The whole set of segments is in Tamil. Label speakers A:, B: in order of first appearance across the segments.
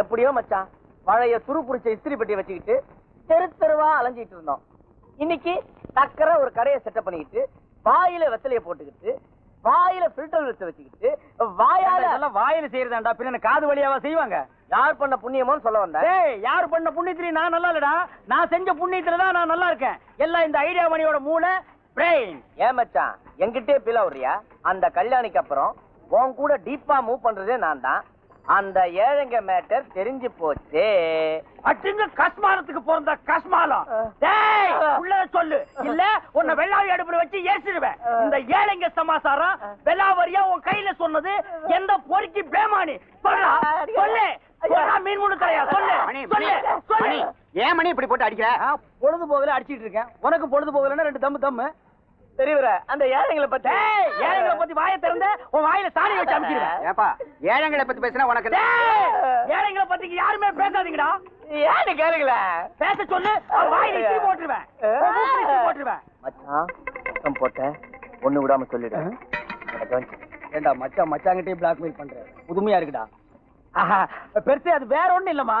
A: எப்படியோ மச்சான் பழைய துரு புடிச்ச இஸ்திரி பெட்டி வச்சுக்கிட்டு தெரு தெருவா அலைஞ்சிட்டு இருந்தோம். இன்னைக்கு டக்கர ஒரு கடையை செட்டப் பண்ணிக்கிட்டு வாயில வெத்தலைய போட்டுக்கிட்டு வாயில ஃபில்டர் வச்சு வச்சுக்கிட்டு வாயால
B: இதெல்லாம் வாயில செய்யறதாண்டா? பின்ன காது வழியாவா செய்வாங்க?
A: யார் பண்ண புண்ணியமோன்னு சொல்ல வந்தேன்.
B: டேய் யார் பண்ண புண்ணியத்திலே நான் நல்லா இல்லடா? நான் செஞ்ச புண்ணியத்துல தான் நான் நல்லா இருக்கேன். எல்லாம் இந்த ஐடியா மணியோட மூளை பிரெயின்
A: ஏன் மச்சான் என்கிட்டே பீல வர்றியா அந்த கல்யாணிக்கு அப்புறம் உன் கூட டீப்பா மூவ் பண்றதே நான் தான். அந்த ஏழைங்க மேட்டர் தெரிஞ்சு போச்சே.
B: அட்டுங்க கஸ்மாலத்துக்கு பிறந்த கஸ்மாலம் டேய் உள்ள சொல்லு. இல்ல உன்னை வெள்ளாவி அடுப்புல வச்சு ஏசிடுவேன். இந்த ஏழைங்க சமாசாரம் வெள்ளாவரியா உன் கையில சொன்னது எந்த பொறுக்கி பேமானி? சொல்லு சொல்றா மீன் முன்னு தலையா சொல்லு சொல்லு சொல்லு.
C: ஏன் மணி இப்படி போட்டு அடிக்கிற?
B: பொழுது போகல அடிச்சிட்டு இருக்கேன். உனக்கு பொழுது போகலன்னா ரெண்டு தம்மு தம்மு
A: தெரியவர அந்த ஏழைங்களை பத்தி.
B: ஏழைங்களை பத்தி வாயை திறந்த உன் வாயில சாணி வச்சு அமுக்கிடுவேன்
C: ஏப்பா ஏழைங்களை பத்தி பேசினா உனக்கு
B: ஏழைங்களை பத்தி யாருமே பேசாதீங்கடா.
A: ஏன்னு கேளுங்களேன்
B: பேச சொல்லு வாயில இட்லி போட்டுருவேன் போட்டுருவேன்
A: மச்சான் சத்தம் போட்ட ஒண்ணு விடாம சொல்லிடு.
B: ஏண்டா மச்சான் மச்சாங்கிட்டே பிளாக்மெயில் பண்ற? புதுமையா இருக்குடா. ஆஹா, பெருசு அது வேற ஒண்ணும் இல்லம்மா.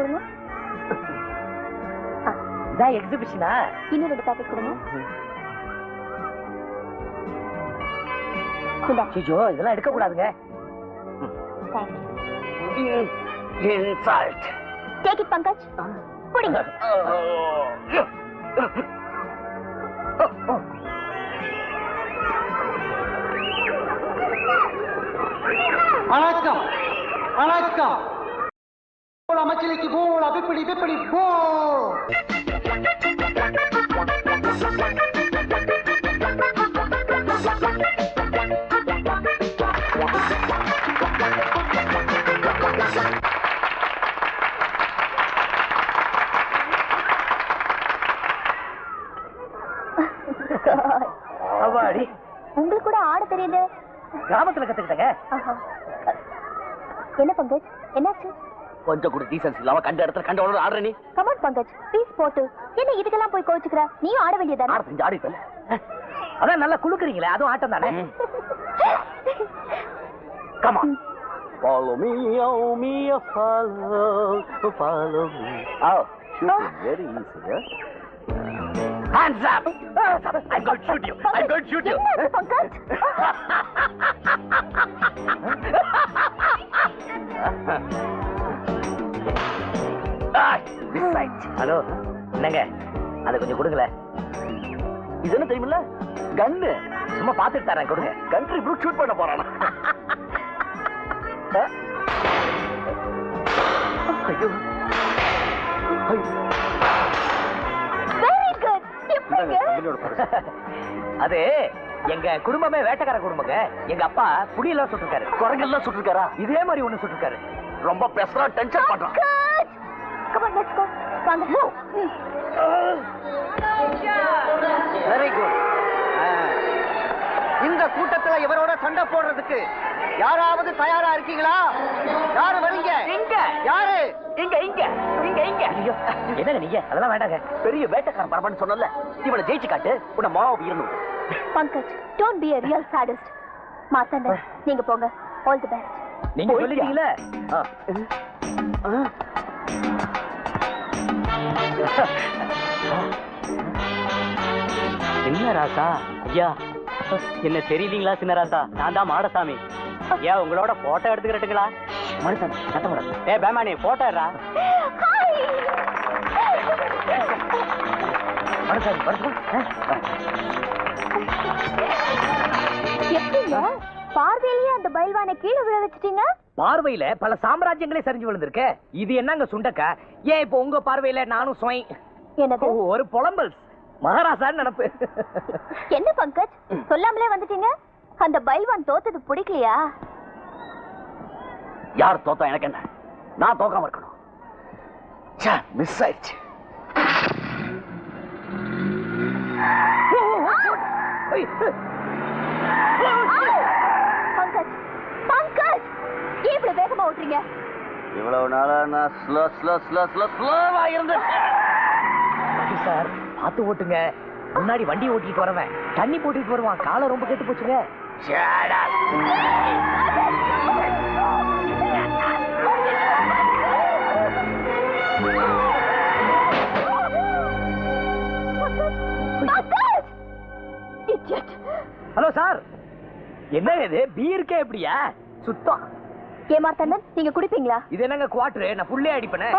D: கொடுங்க.
A: இதான் எக்ஸிபிஷனா
D: இன்னும் ரெண்டு பேக்கெட் கொடுங்க.
A: சிஜோ இதெல்லாம் எடுக்க கூடாதுங்க இன்சல்ட்
D: டேக் இட் பங்கஜ் குடிங்க.
E: வணக்கம். வணக்கம். பூல மச்சிலிக்கு பூல பிப்பிடி பிப்பிடி போ.
A: அவாடி
D: உங்களுக்கு கூட ஆட தெரியுது.
A: கிராமத்துல கத்துக்கிட்டங்க.
D: என்ன பங்கஜ்? என்னாச்சு?
A: கொஞ்சம் கூட டீசன்ஸ் இல்லாம கண்ட இடத்துல கண்ட உடனே ஆடுற நீ?
D: கமான் பங்கஜ். ப்ளீஸ் போட்டு. என்ன இதுக்கெல்லாம் போய் கோச்சுக்கிற நீயும் ஆட வேண்டியதானே
A: ஆட செஞ்சு ஆடிப்பல அதான் நல்லா குளுக்குறீங்களே அதுவும் ஆட்டம் தானே? கமா Follow me, oh me, oh follow, follow me. Oh, shooting very easy, huh? Hands up! I'm going to shoot you. I'm going to shoot you. Hello என்னங்க? அதை கொஞ்சம் கொடுங்களேன் இது என்ன தெரியுமில்ல? கன்னு. சும்மா பார்த்துட்டு தரேன் கொடுங்க. கண்ட்ரி ப்ரூட் ஷூட் பண்ண போறானா? ஐயோ.
D: வெரி குட் எப்படிங்க?
A: அது எங்க குடும்பமே வேட்டைக்கார குடும்பங்க. எங்க அப்பா புடியெல்லாம் சுட்டிருக்காரு. குரங்கெல்லாம் சுட்டிருக்காரா? இதே மாதிரி ஒண்ணு சுட்டிருக்காரு. ரொம்ப பெசரா டென்ஷன் பண்றான்
D: வாங்க.
C: வெரி குட் இந்த கூட்டத்துல இவரோட சண்டை போடுறதுக்கு யாராவது தயாரா இருக்கீங்களா? யாரு வரீங்க?
A: இங்க.
C: யாரு?
A: இங்க இங்க. இங்க இங்க. ஐயோ, என்னங்க நீங்க? அதெல்லாம் வேண்டாங்க. பெரிய வேட்டைக்காரன் பரப்பான்னு சொன்னல இவனை ஜெயிச்சு காட்டு உன்னை மாவு இருணும்
D: Pankaj don't be a real sadist. மாத்தாண்ட நீங்க போங்க. ஆல் தி பெஸ்ட்
A: நீங்க சொல்லிட்டீங்களே? ஆ. என்ன ராசா ஐயா.
F: என்ன தெரியலீங்களா சின்னராசா நான் தான் மாடசாமி. ஏன் உங்களோட போட்டோ எடுத்துக்கிறட்டுங்களா? மனுஷன் சத்தம் ஏ பேமானி போட்டோ எடுறா. மனுஷன்
D: எப்படிங்க? பார்வையிலேயே அந்த பைல்வானை கீழே விழ வச்சிட்டீங்க?
G: பார்வையில பல சாம்ராஜ்யங்களே சரிஞ்சு விழுந்திருக்க? இது என்னங்க சுண்டக்கா? ஏன் இப்போ உங்க பார்வையில நானும் சுவை? ஒரு புலம்பல். மகாராசான்னு நினப்பு.
D: என்ன பங்கஜ்? சொல்லாமலே வந்துட்டீங்க? அந்த பைல்வான் தோத்தது பிடிக்கலையா?
G: யார் தோத்தா எனக்கு என்ன? நான் தோக்காம இருக்கணும். மிஸ் ஆயிடுச்சு.
D: பங்கஜ் பங்கஜ் ஏன் இவ்வளவு வேகமா ஓட்டுறீங்க?
H: இவ்வளவு நாளா நான் ஸ்லோ ஸ்லோ ஸ்லோ ஸ்லோ ஸ்லோவா இருந்தேன்
G: சார் பார்த்து ஓட்டுங்க. முன்னாடி வண்டி ஓட்டிட்டு வரவன் தண்ணி போட்டுட்டு வருவான். காலை ரொம்ப கெட்டு போச்சுங்க. ஹலோ சார் என்ன இது? பீருக்கே எப்படியா சுத்தம்.
D: ஏமாத்தண்ணன்? நீங்க குடிப்பீங்களா?
G: இது என்னங்க குவாட்ரு நான் புள்ளே அடிப்பேனே?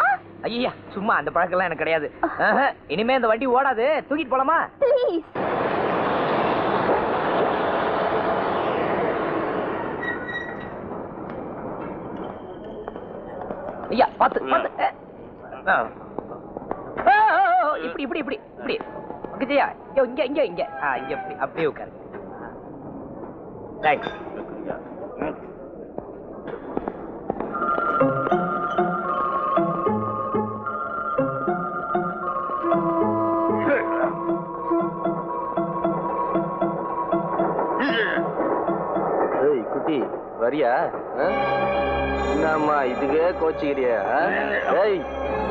G: ஐயா சும்மா அந்த பழக்கம்லாம் எனக்கு கிடையாது. இனிமே இந்த வண்டி ஓடாது. தூக்கிட்டு போலாமா?
D: ப்ளீஸ்
G: ஐயா பாத்து பாத்து இப்படி இப்படி இப்படி இப்படி. விஜயா இங்க இங்க இங்க இங்க. ஆ இங்க இப்படி அப்படியே உட்காரு தேங்க்ஸ்
I: வரியா? ஆ? என்னம்மா இதுவே கோச்சிக்கிறியா ஆ? ஏய்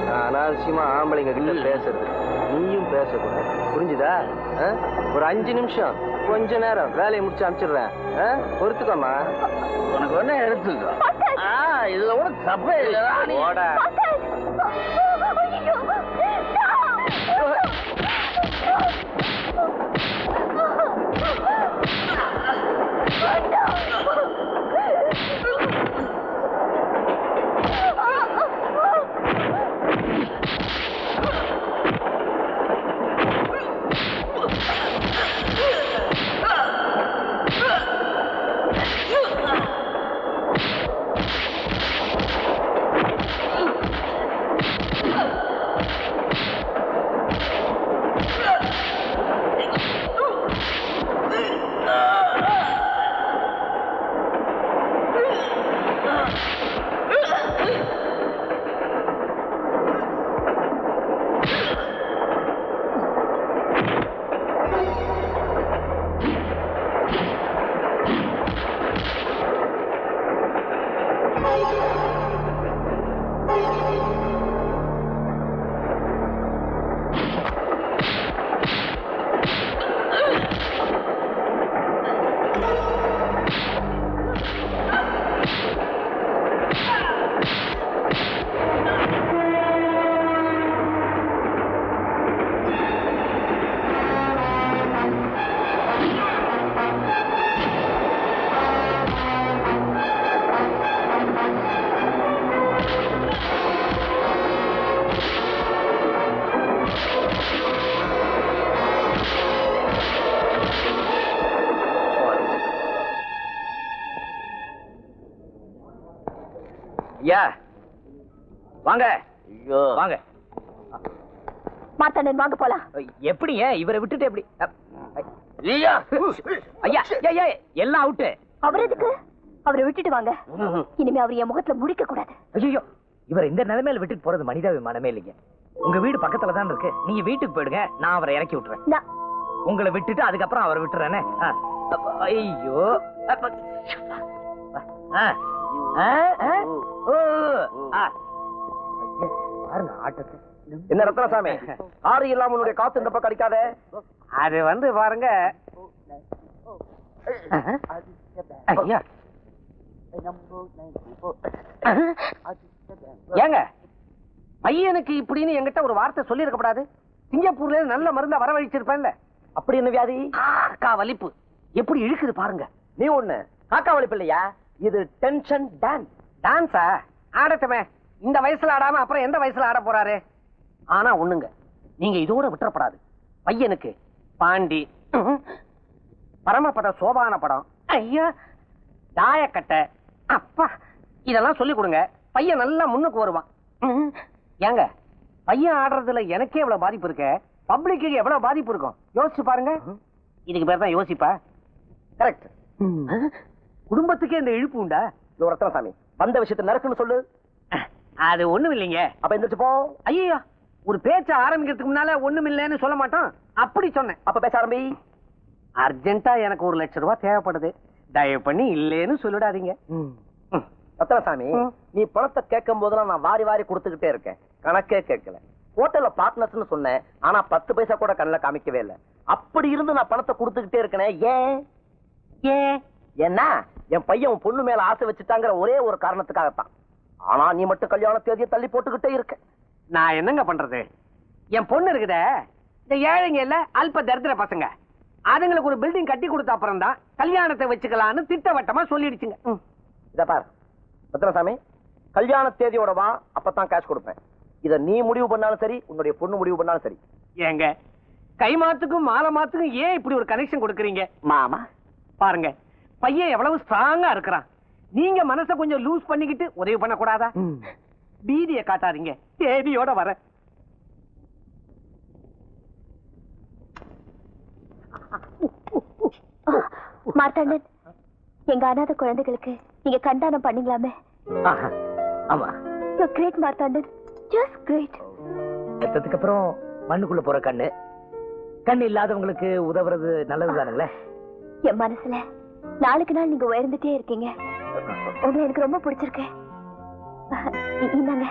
I: நான் அனாவசியமா ஆம்பளைங்க கிட்ட பேசுறது. நீயும் பேசக்கூடாது. புரிஞ்சுதா? ஆ? ஒரு அஞ்சு நிமிஷம். கொஞ்ச நேரம். வேலையை முடிச்சு அனுப்பிச்சிடுறேன். ஆ? பொறுத்துக்கோமா உனக்கு ஒண்ணு எடுத்துக்கோ. ஆ, இதுல கூட தப்பே இல்லடா
G: ஐயா. வாங்க.
I: ஐயோ.
G: வாங்க.
D: மார்த்தண்ணன் வாங்க போலாம்.
G: எப்படிங்க? இவரை விட்டுட்டு எப்படி?
I: ஐயா.
G: ஐயா ஐயா, எல்லாம் அவுட்டு.
D: அவர் எதுக்கு? அவரை விட்டுட்டு வாங்க. இனிமே அவர் என் முகத்துல முடிக்க கூடாது.
G: ஐயோ இவர் இந்த நிலைமையில விட்டுட்டு போறது மனிதாபிமானமே இல்லைங்க. உங்க வீடு பக்கத்துல தான் இருக்கு. நீங்க வீட்டுக்கு போயிடுங்க. நான் அவரை இறக்கி விட்டுறேன். உங்களை விட்டுட்டு அதுக்கப்புறம் அவரை விட்டுறேனே. ஐயோ. ஆ. ஆ,
I: என்ன ரத்னசாமி? ஆறு இல்லாம உன்னுடைய காத்து இந்த பக்கம் அடிக்காத?
H: அது வந்து பாருங்க. ஏங்க பையனுக்கு இப்படின்னு என்கிட்ட ஒரு வார்த்தை சொல்லி இருக்கப்படாது சிங்கப்பூர்ல நல்ல மருந்தா வரவழைச்சிருப்பேன்ல.
G: அப்படி என்ன வியாதி?
H: அக்கா வலிப்பு. எப்படி இழுக்குது பாருங்க.
A: நீ ஒண்ணு. காக்கா வலிப்பு இல்லையா? இது டென்ஷன் டான்ஸ்
H: டான்ஸா ஆடட்டுமே. இந்த வயசுல ஆடாம அப்புறம் எந்த வயசுல ஆட போறாரு? ஆனா ஒண்ணுங்க. நீங்க இதோட விட்டுறப்படாது. பையனுக்கு பாண்டி பரமபத சோபான படம். ஐயா. தாயக்கட்டை. அப்பா இதெல்லாம் சொல்லி கொடுங்க. பையன் நல்லா முன்னுக்கு வருவான். ம். ஏங்க பையன் ஆடுறதுல எனக்கே எவ்வளவு பாதிப்பு இருக்க? பப்ளிக்கு எவ்வளவு பாதிப்பு இருக்கும்? யோசிச்சு பாருங்க. இதுக்கு பேர் தான் யோசிப்பா.
A: கரெக்ட்
H: குடும்பத்துக்கே இந்த இழுப்பு உண்டா?
A: ரத்னசாமி வந்த விஷயத்தை நறுக்குன்னு சொல்லு.
H: அது ஒண்ணும் இல்லைங்க.
A: அப்ப எந்திரிச்சு போ.
H: ஐயோ ஒரு பேச்ச ஆரம்பிக்கிறதுக்கு முன்னால ஒண்ணும் இல்லைன்னு சொல்ல மாட்டோம். அப்படி சொன்னேன்.
A: அப்ப பேச ஆரம்பி.
H: அர்ஜென்ட்டா எனக்கு ஒரு லட்சம் ரூபாய் தேவைப்படுது. தயவு பண்ணி இல்லைன்னு சொல்லிடாதீங்க. ம்.
A: ரத்னசாமி
H: ம்.
A: நீ பணத்தை கேட்கும் போதெல்லாம் நான் வாரி வாரி கொடுத்துக்கிட்டே இருக்கேன். கணக்கே கேட்கல. ஹோட்டல்ல பார்ட்னர்ஸ்னு சொன்னேன். ஆனா பத்து பைசா கூட கண்ணில் காமிக்கவே இல்லை. அப்படி இருந்து நான் பணத்தை கொடுத்துக்கிட்டே இருக்கேனே ஏன்?
H: ஏன்?
A: ஏன்னா என் பையன் பொண்ணு மேல ஆசை வச்சுட்டாங்கிற ஒரே ஒரு காரணத்துக்காகத்தான். ஆனா நீ மட்டும் கல்யாண தேதியை தள்ளி போட்டுக்கிட்டே இருக்க.
H: நான் என்னங்க பண்றது? என் பொண்ணு இருக்குதே. இந்த ஏழைங்க இல்ல அல்ப தரித்திர பசங்க. அதுங்களுக்கு ஒரு பில்டிங் கட்டி கொடுத்த அப்புறம் தான் கல்யாணத்தை வச்சுக்கலாம்னு திட்டவட்டமா சொல்லிடுச்சுங்க.
A: இத பார். ரத்னசாமி கல்யாண தேதியோட வா அப்பதான் கேஷ் கொடுப்பேன். இத நீ முடிவு பண்ணாலும் சரி உன்னுடைய பொண்ணு முடிவு பண்ணாலும் சரி.
H: ஏங்க கை மாத்துக்கும் மாலை மாத்துக்கும் ஏன் இப்படி ஒரு கனெக்ஷன் கொடுக்குறீங்க?
A: மாமா.
H: பாருங்க பையன் எவ்வளவு ஸ்ட்ராங்கா இருக்கிறான். நீங்க மனச கொஞ்சம் லூஸ் பண்ணிக்கிட்டு உதவி பண்ண கூடாதா பீதியை காட்டாதீங்க. தேதியோட வர
D: மார்த்தாண்டன் எங்க அனாதை குழந்தைகளுக்கு நீங்க கண்டானம் பண்ணீங்களாமே?
A: ஆமா.
D: கிரேட் மார்த்தாண்டன். ஜஸ்ட் கிரேட்
A: செத்ததுக்கு அப்புறம் மண்ணுக்குள்ள போற கண்ணு. கண்ணு இல்லாதவங்களுக்கு உதவுறது நல்லது தானுங்களே
D: என் மனசுல நாளுக்கு நாள் நீங்க உயர்ந்துட்டே இருக்கீங்க. உங்களை எனக்கு ரொம்ப பிடிச்சிருக்கு. இந்தாங்க.